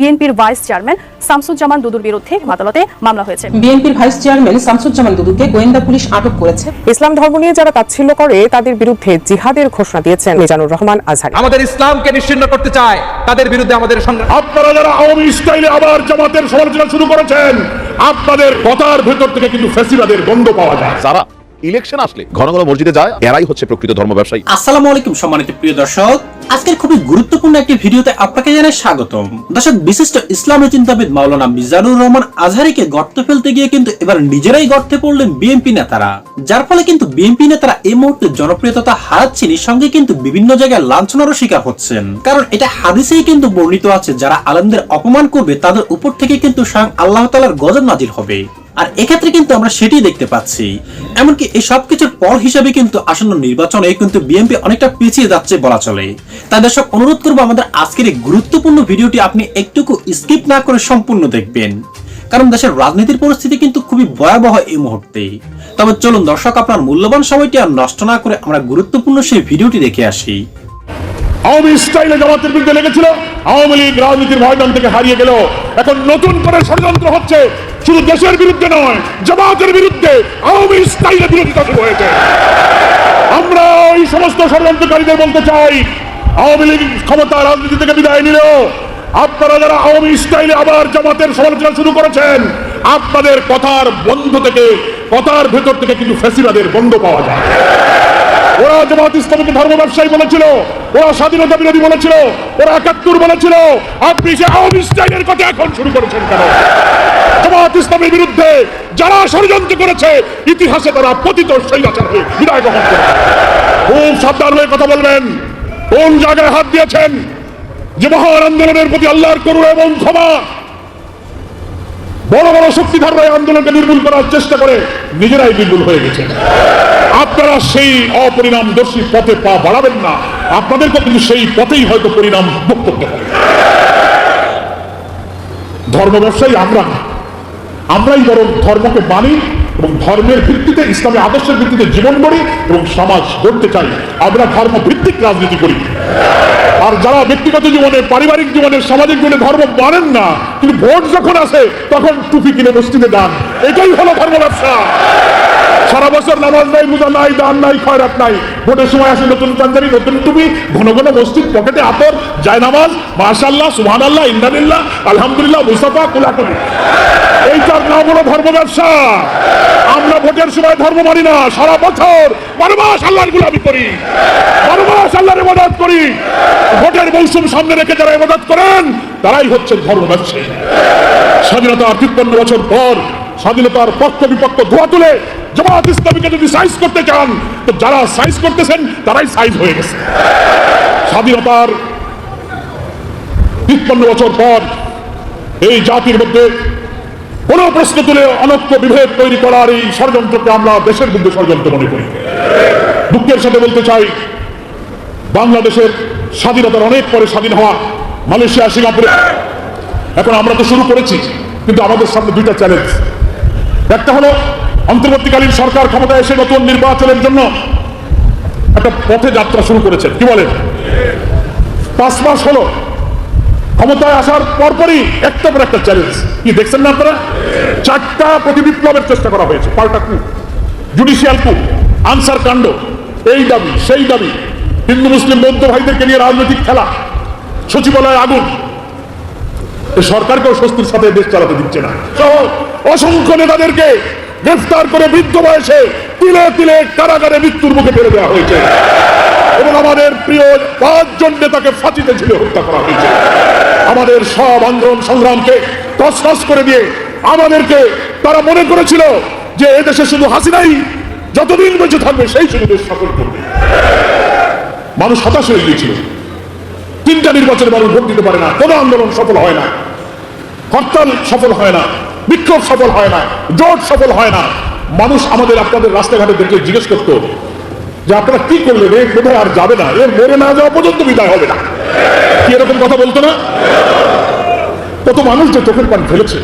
বিএনপির vice chairman Shamsuzzaman দুদুর বিরুদ্ধে আদালতে মামলা হয়েছে। বিএনপির ভাইস চেয়ারম্যান শামসুজ্জামান দুদুকে গোয়েন্দা পুলিশ আটক করেছে। ইসলাম ধর্ম নিয়ে যারা তাচ্ছিল্য করে তাদের বিরুদ্ধে জিহাদের ঘোষণা দিয়েছেন মিজানুর রহমান আজহারি। আমাদের ইসলামকে নিশ্চিন্ন করতে চায় তাদের বিরুদ্ধে আমাদের সংগ্রাম আপনারা যারা আওয়ামী স্টাইলে আবার জামাতের সমালোচনা শুরু করেছেন আপনাদের কথার ভেতর থেকে কিন্তু ফেসিবাদের গন্ধ পাওয়া যায়। যারা ইলেকশন আসলে ঘন ঘন মসজিদে যায় এরাই হচ্ছে প্রকৃত ধর্ম ব্যবসায়ী আসসালামু আলাইকুম সম্মানিত প্রিয় দর্শক। আজকের খুবই গুরুত্বপূর্ণ একটি ভিডিওতে আপনাকে জানাই স্বাগতম। দর্শক, বিশিষ্ট ইসলামী চিন্তাবিদ মাওলানা মিজানুর রহমান আজহারিকে গর্ত ফেলতে গিয়ে কিন্তু এবার নিজেরাই গর্তে পড়লেন বিএনপি নেতারা। যার ফলে কিন্তু বিএনপি নেতারা এই মুহূর্তে জনপ্রিয়তা হারাচ্ছেন সঙ্গে কিন্তু বিভিন্ন জায়গায় লাঞ্ছনারও শিকার হচ্ছেন। কারণ এটা হাদিসেই কিন্তু বর্ণিত আছে, যারা আলেমদের অপমান করবে তাদের উপর থেকে কিন্তু স্বয়ং আল্লাহ তালার গজব নাজির হবে। আর এক্ষেত্রে কিন্তু আমরা সেটি দেখতে পাচ্ছি। এমনকি এই সব কিছুর পর হিসাবে কিন্তু আসন্ন নির্বাচনে কিন্তু বিএনপি অনেকটা পিছিয়ে যাচ্ছে বলা চলে। তাই দর্শক, অনুরোধ করব আমাদের আজকের এই গুরুত্বপূর্ণ ভিডিওটি আপনি একটুকু স্কিপ না করে সম্পূর্ণ দেখবেন। কারণ দেশের রাজনীতির পরিস্থিতি কিন্তু খুবই ভয়াবহ এই মুহূর্তে। তবে চলুন দর্শক, আপনার মূল্যবান সময়টি আর নষ্ট না করে আমরা গুরুত্বপূর্ণ সেই ভিডিওটি দেখে আসি। আওয়ামী স্টাইলে জামাতের বিরুদ্ধে লেগেছিল, আওয়ামী লীগ রাজনীতির ময়দান থেকে হারিয়ে গেল। এখন নতুন করে ষড়যন্ত্র হচ্ছে শুধু দেশের বিরুদ্ধে নয়, জামাতের বিরুদ্ধে আওয়ামী স্টাইলে বিরোধিতা শুরু হয়েছে। আমরা ওই সমস্ত ষড়যন্ত্রকারীদের বলতে চাই, আওয়ামী লীগ ক্ষমতা রাজনীতি থেকে বিদায় নিল আপনারা যারা আওয়ামী স্টাইলে আবার জামাতের সমালোচনা শুরু করেছেন, আপনাদের কথার বন্ধ থেকে, কথার ভেতর থেকে কিন্তু ফেসিবাদের বন্ধ পাওয়া যায়। ওরা জামাত ইসলামকে ধর্ম ব্যবসায়ী বলেছিল, ওরা স্বাধীনতা বিরোধী বলেছিল, ওরা একাত্তর বলেছিল, আপনি সে আওয়ামী স্টাইলের কথা এখন শুরু করেছেন কেন? জামাত ইসলামের বিরুদ্ধে যারা ষড়যন্ত্র করেছে, ইতিহাসে তারা পতিত হয়ে বিদায় গ্রহণ করে খুব সাবধান হয়ে কথা বলবেন। কোন জায়গায় হাত দিয়েছেন। যে মহান আন্দোলনের প্রতি আল্লাহর করুণা এবং ক্ষমা, বড় বড় শক্তিধররা আন্দোলনকে নির্মূল করার চেষ্টা করে নিজেরাই নির্মূল হয়ে গেছে। আপনারা সেই অপরিণামদর্শী পথে পা বাড়াবেন না। আপনাদেরকে কিন্তু সেই পথেই হয়তো পরিণাম ভোগ করতে হবে। ধর্ম ব্যবসায়ী আমরা না। আমরাই বরং ধর্মকে মানি এবং ধর্মের ভিত্তিতে, ইসলামের আদর্শের ভিত্তিতে জীবন গড়ি এবং সমাজ গড়তে চাই। আমরা ধর্ম ভিত্তিক রাজনীতি করি। আর যারা ব্যক্তিগত জীবনে, পারিবারিক জীবনে, সামাজিক জীবনে ধর্ম মানেন না, কিন্তু ভোট যখন আসে, তখন টুপি কিনে মসজিদে দান এটাই হলো ধর্ম ব্যবসা। সারা বছর নামাজ নাই রোজা নাই, দান নাই, খয়রাত নাই। ভোটের সময় আসে নতুন পাঞ্জাবি, নতুন টুপি, ঘন ঘন মসজিদ, পকেটে আতর যায় নামাজ মাশাল্লাহ সুহান আল্লাহ ইন্দানিল্লাহ আলহামদুলিল্লাহ মুসাফা কুলাকুলি। এইটার নাম হলো ধর্ম ব্যবসা। আমরা ভোটের সময় ধর্ম মানি না, সারা বছর বারো মাস আল্লাহর গুলামি করি। বারো মাস আল্লাহর ইবাদত করি। ভোটের মৌসুম সামনে রেখে যারা ইবাদত করেন, তারাই হচ্ছে ধর্ম ব্যবসায়ী। স্বাধীনতার তিপ্পান্ন বছর পর স্বাধীনতার পক্ষ বিপক্ষ ধোয়া তুলে জামাত ইসলামীকে যদি সাইজ করতে চান, তো যারা সাইজ করতেছেন, তারাই সাইজ হয়ে গেছে। স্বাধীনতার তিপ্পান্ন বছর পর এই জাতির মধ্যে কোন প্রশ্ন তুলে অনক্য বিভেদ তৈরি করার এই ষড়যন্ত্রকে আমরা দেশের বিরুদ্ধে ষড়যন্ত্র মনে করি। দুঃখের সাথে বলতে চাই, বাংলাদেশের স্বাধীনতার অনেক পরে স্বাধীন হওয়া মালয়েশিয়া, সিঙ্গাপুরে। এখন আমরা তো শুরু করেছি, কিন্তু আমাদের সামনে দুইটা চ্যালেঞ্জ একটা হলো। অন্তর্বর্তীকালীন সরকার ক্ষমতায় এসে নতুন নির্বাচনের জন্য একটা পথে যাত্রা শুরু করেছেন কি বলেন? পাঁচ মাস হলো। ক্ষমতায় আসার পরপরই একটা পর একটা চ্যালেঞ্জ কি দেখছেন না আপনারা? চারটা প্রতি বিপ্লবের চেষ্টা করা হয়েছে। পাল্টা কু জুডিশিয়াল কু আনসার কাণ্ড। এই দাবি, সেই দাবি। হিন্দু, মুসলিম, বৌদ্ধ ভাইদেরকে নিয়ে রাজনৈতিক খেলা। সচিবালয় আগুন। সরকারকেও স্বস্তির সাথে দেশ চালাতে দিচ্ছে না। অসংখ্য নেতাদেরকে গ্রেফতার করে বৃদ্ধ বয়সে তিলে তিলে কারাগারে মৃত্যুর মুখে ফেলে দেওয়া হয়েছে। এবং আমাদের প্রিয় পাঁচজন নেতাকে ফাঁসিতে ঝুলে হত্যা করা হয়েছে। আমাদের সব আন্দোলন সংগ্রামকে তসনস করে দিয়ে আমাদেরকে তারা মনে করেছিল যে এদেশে শুধু হাসিনাই যতদিন বেঁচে থাকবে সেই শুধু দেশ সফল করবে। মানুষ হতাশ হয়ে গিয়েছিল। তিনটা নির্বাচনে মানুষ ভোট দিতে পারে না, কোনো আন্দোলন সফল হয় না। হরতাল সফল হয় না, বিক্ষোভ সফল হয় না, জোট সফল হয় না। মানুষ আমাদের, আপনাদের রাস্তাঘাটে দেখে জিজ্ঞেস করতো যে আপনারা কি করলেন? এর বোধ আর যাবে না, এর মরে না যাওয়া পর্যন্ত বিদায় হবে না। কি এরকম কথা বলতো না? কত মানুষ যে চোখের পান ফেলেছে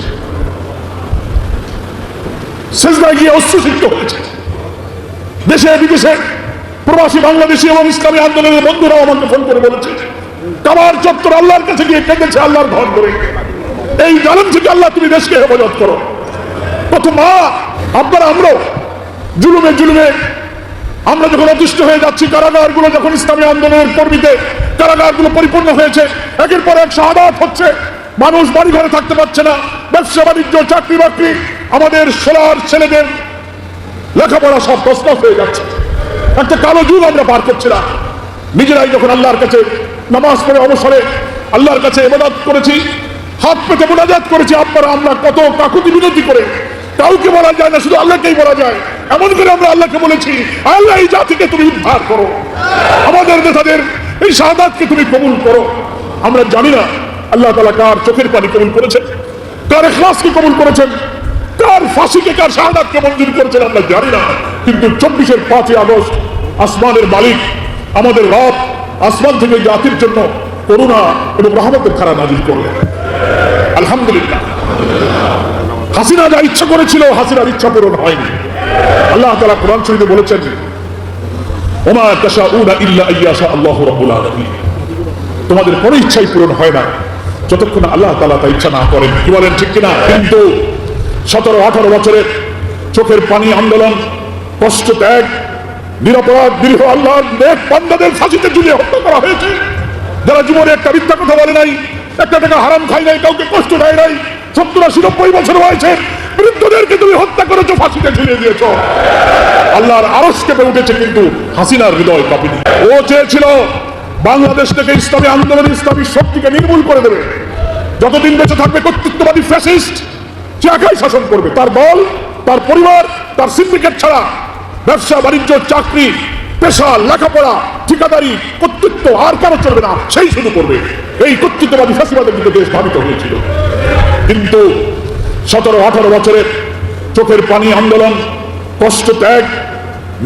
শেষদায় গিয়ে অশ্রুসিক্ত হয়েছে। দেশে, বিদেশে প্রবাসী বাংলাদেশি এবং ইসলামী আন্দোলনের বন্ধুরাও আমাকে ফোন করে বলেছে, কাবার চত্বর আল্লাহর কাছে গিয়ে কেঁদেছে আল্লাহর ঘর ধরে। এই জালেম থেকে আল্লাহ তুমি দেশকে হেফাজত করো। কত মা, আপনারা আমরাও জুলুমে জুলুমে আমরা যখন অতিষ্ঠ হয়ে যাচ্ছি, কারাগারগুলো যখন ইসলামী আন্দোলনের কর্মীতে কারাগারগুলো পরিপূর্ণ হয়েছে, একের পর এক শাহাদাত হচ্ছে। মানুষ বাড়ি ঘরে থাকতে পারছে না, ব্যবসা বাণিজ্য, চাকরি বাকরি, আমাদের সোলার ছেলেদের লেখাপড়া সব প্রশ্ন হয়ে যাচ্ছে। একটা কালো যুগ আমরা পার করছি না। নিজেরাই যখন আল্লাহর কাছে নামাজ পড়ে অবসরে আল্লাহর কাছে এবাদত করেছি হাত পেতে মোনাজাত করেছি আপনারা আমরা কত কাকুতি বিনতি করে? কাউকে বলা যায় না, শুধু আল্লাহকেই বলা যায়। এমন করে আমরা আল্লাহকে বলেছি, আল্লাহ এই জাতিকে তুমি উদ্ধার করো। আমাদের নেতাদের এই শাহাদাতকে তুমি কবুল করো। আমরা জানি না আল্লাহ তালা কার চোখের পানি কবুল করেছেন, কার এখলাসকে কবুল করেছেন, কার ফাঁসিকে, কার শাহাদাতকে মঞ্জুর করেছেন, আমরা জানি না। কিন্তু চব্বিশের পাঁচই আগস্ট আসমানের মালিক, আমাদের রব আসমান থেকে জাতির জন্য করুণা এবং রহমতের খারা নাজির করলেন। আলহামদুলিল্লাহ। হাসিনা যা ইচ্ছা করেছিল, হাসিনার ইচ্ছা পূরণ হয়নি। আল্লাহ তালা কোরআন শরীফে বলেছেন তোমাদের কোনো ইচ্ছাই পূরণ হয় না, যতক্ষণ আল্লাহ তালা তা ইচ্ছা না করেন। কি বলেন, ঠিক কিনা? কিন্তু সতেরো, আঠারো বছরের চোখের পানি আন্দোলন, কষ্ট ত্যাগ, নিরাপরাধ দীর্ঘ আল্লাহ ফাঁসিতে ঝুলিয়ে হত্যা করা হয়েছে। যারা জীবনে একটা মিথ্যা কথা বলে নাই, একটা টাকা হারাম খাই নাই, কাউকে কষ্ট দেয় নাই, সত্তর আশি নব্বই বছর হয়েছে বৃদ্ধদেরকে তুমি হত্যা করেছ, ফাঁসিতে ঝুলিয়ে দিয়েছ। আল্লাহর আরস কেঁপে উঠেছে কিন্তু হাসিনার হৃদয় কাঁপিনি। ও চেয়েছিল বাংলাদেশ থেকে ইসলামী আন্দোলন, ইসলামী শক্তিকে নির্মূল করে দেবে। যতদিন বেঁচে থাকবে কর্তৃত্ববাদী ফ্যাসিস্ট, সে একাই শাসন করবে। তার দল, তার পরিবার, তার সিন্ডিকেট ছাড়া ব্যবসা, বাণিজ্য, চাকরি পেশা লেখাপড়া, ঠিকাদারি, কর্তৃত্ব আর কারও চলবে না, সেই শুরু করবে। এই কর্তৃত্ববাদী ফ্যাসিবাদের দিকে দেশ ভাবিত হয়েছিল। কিন্তু সতেরো, আঠারো বছরের চোখের পানি আন্দোলন, কষ্ট ত্যাগ,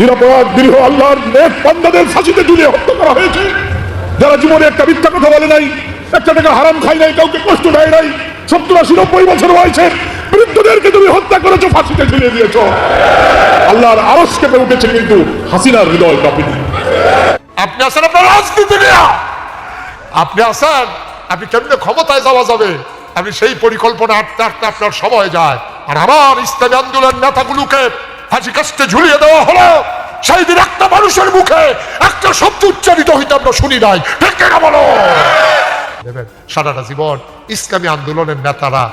নিরাপরাধ দীর্ঘ আল্লাহর বান্দাদের ফাঁসিতে ঝুলিয়ে হত্যা করা হয়েছে। যারা জীবনে একটা মিথ্যা কথা বলে নাই, একটা টাকা হারাম খাই নাই, কাউকে কষ্ট দেয় নাই, সত্তর আশি নব্বই বছর হয়েছে বৃদ্ধদেরকে তুমি হত্যা করেছ, ফাঁসিতে ঝুলিয়ে দিয়েছ। আল্লাহর আরস কেঁপে উঠেছে কিন্তু হাসিনার হৃদয় কাঁপিনি। আপনি আছেন আপনার রাজনীতি নিয়ে। আপনি আছেন, আপনি কেমনে ক্ষমতায় যাওয়া যাবে? আপনি সেই পরিকল্পনা আটতে আটতে আপনার সময় যায়। আর আমার ইসলামী আন্দোলন নেতাগুলোকে ফাঁসি কাস্তে ঝুলিয়ে দেওয়া হলো। সেই দিন একটা মানুষের মুখে একটা শব্দ উচ্চারিত হইতে আমরা শুনি নাই। ঠিক কিনা বলো। সারাটা জীবন ইসলামী আন্দোলনের নেতারা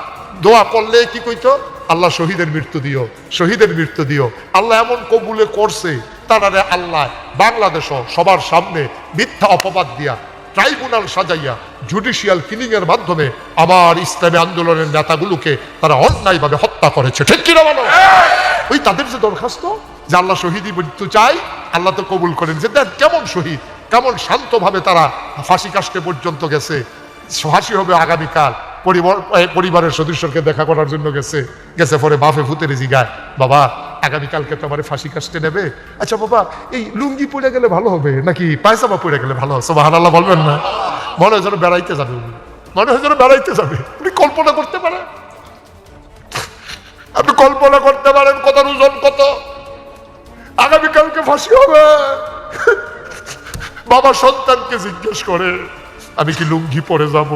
দোয়া করলে কি কইতো? আল্লাহ শহীদের মৃত্যু দিও শহীদের মৃত্যু দিও। আল্লাহ এমন কবুলে করছে তারারে আল্লাহ বাংলাদেশ সবার সামনে মিথ্যা অপবাদ দিয়া ট্রাইব্যুনাল সাজাইয়া জুডিশিয়াল কিলিং এর মাধ্যমে আবার ইসলামী আন্দোলনের নেতাগুলোকে তারা অন্যায়ভাবে হত্যা করেছে। ঠিক কিনা বলো? ওই তাদের যে দরখাস্ত যে আল্লাহ শহীদই মৃত্যু চাই আল্লাহ তো কবুল করেন যে দেখ কেমন শহীদ কেমন শান্তভাবে তারা ফাঁসি কাস্টে পর্যন্ত গেছে ফাঁসি হবে আগামীকাল। পরিবারের সদস্যকে দেখা করার জন্য গেছে। গেছে পরে বাফে ফুতের জিগায়, বাবা, আগামীকালকে তো আমার ফাঁসি কাস্টে নেবে। আচ্ছা বাবা, এই লুঙ্গি পড়ে গেলে ভালো হবে নাকি পায়জামা পড়ে গেলে ভালো হবে? বাহান আল্লাহ বলবেন না। মনে হয় যেন বেড়াইতে যাবে মনে হয় যেন বেড়াইতে যাবে। উনি কল্পনা করতে পারে আপনি কল্পনা করতে পারেন কত ওজন, কত। আগামীকালকে ফাঁসি হবে। বাবা সন্তানকে জিজ্ঞেস করে, আমি কি লুঙ্গি পরে যাব?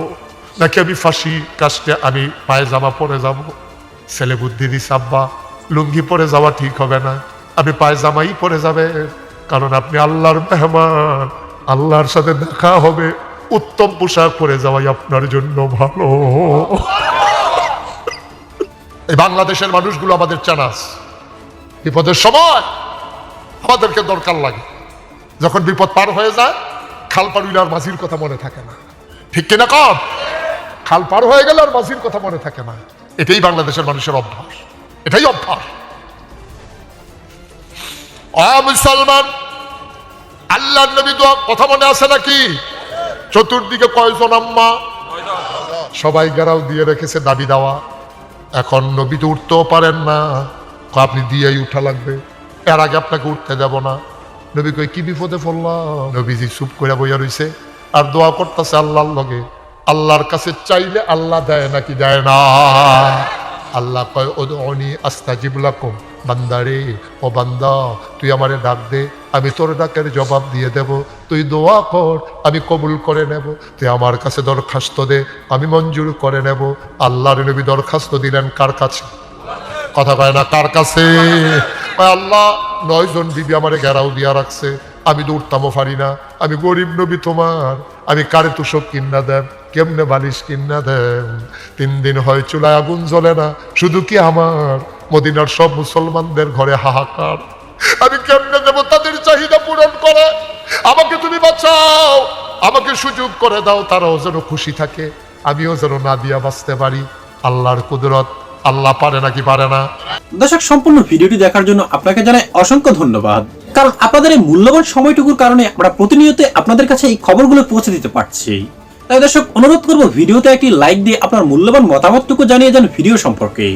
নাকি আমি ফাঁসি কাজটা আমি পায়ে জামা পরে যাব? ছেলে বুদ্ধি দিস লুঙ্গি পরে যাওয়া ঠিক হবে না। আমি পায়ে জামাই পরে যাবে, কারণ আপনি আল্লাহর মেহমান। আল্লাহর সাথে দেখা হবে, উত্তম পোশাক পরে যাওয়াই আপনার জন্য ভালো। এই বাংলাদেশের মানুষগুলো আমাদের চানাস। বিপদের সময় আমাদেরকে দরকার লাগে। যখন বিপদ পার হয়ে যায় খাল পার আর মাঝির কথা মনে থাকে না। ঠিক কিনা কম খাল পার হয়ে গেলে আর মাঝির কথা মনে থাকে না। এটাই বাংলাদেশের মানুষের অভ্যাস। এটাই অভ্যাস। মুসলমান আল্লাহ নবী দোয়া কথা মনে আছে নাকি? চতুর্দিকে কয়জন আম্মা? সবাই গেরাও দিয়ে রেখেছে দাবি দেওয়া। এখন নবী তো উঠতেও পারেন না। আপনি দিয়েই উঠা লাগবে। এর আগে আপনাকে উঠতে দেব না। নবী কই কি বিপদে পড়লাম? নবীজি চুপ করে বইয়া রইছে। আর দোয়া করতেছে আল্লাহর লগে। আল্লাহর কাছে চাইলে আল্লাহ দেয় নাকি দেয় না? আল্লাহ কয় ওদনি আস্তাজিব লাকুম, বান্দারে, ও বান্দা, তুই আমারে ডাক দে, আমি তোর ডাকের জবাব দিয়ে দেব। তুই দোয়া কর, আমি কবুল করে নেব। তুই আমার কাছে দরখাস্ত দে, আমি মঞ্জুর করে নেব। আল্লাহর নবী দরখাস্ত দিলেন কার কাছে? কথা কয় না কার কাছে? আল্লাহ নয় জন বিবি আমারে ঘেরাও দিয়া রাখছে। আমি তো উঠতামও পারি না, আমি গরিব নবী তোমার, আমি কারে তুষক কিনা দেন কেমনে বালিশ কিন্না দেন তিন দিন হয় চুলায় আগুন জ্বলে না, শুধু কি আমার? মদিনার সব মুসলমানদের ঘরে হাহাকার। আমি কেমনে দেব তাদের চাহিদা পূরণ করে? আমাকে তুমি বাঁচাও, আমাকে সুযোগ করে দাও, তারাও যেন খুশি থাকে, আমিও যেন না দিয়া বাঁচতে পারি। আল্লাহর কুদরত, আল্লাহ পারে নাকি পারে না? দর্শক, সম্পূর্ণ ভিডিওটি দেখার জন্য আপনাকে জানাই অসংখ্য ধন্যবাদ। কারণ আপনাদের এই মূল্যবান সময়টুকুর কারণে আমরা প্রতিনিয়ত আপনাদের কাছে এই খবরগুলো পৌঁছে দিতে পারছি। তাই দর্শক অনুরোধ করব ভিডিওতে একটি লাইক দিয়ে আপনার মূল্যবান মতামতটুকু জানিয়ে যান ভিডিও সম্পর্কে।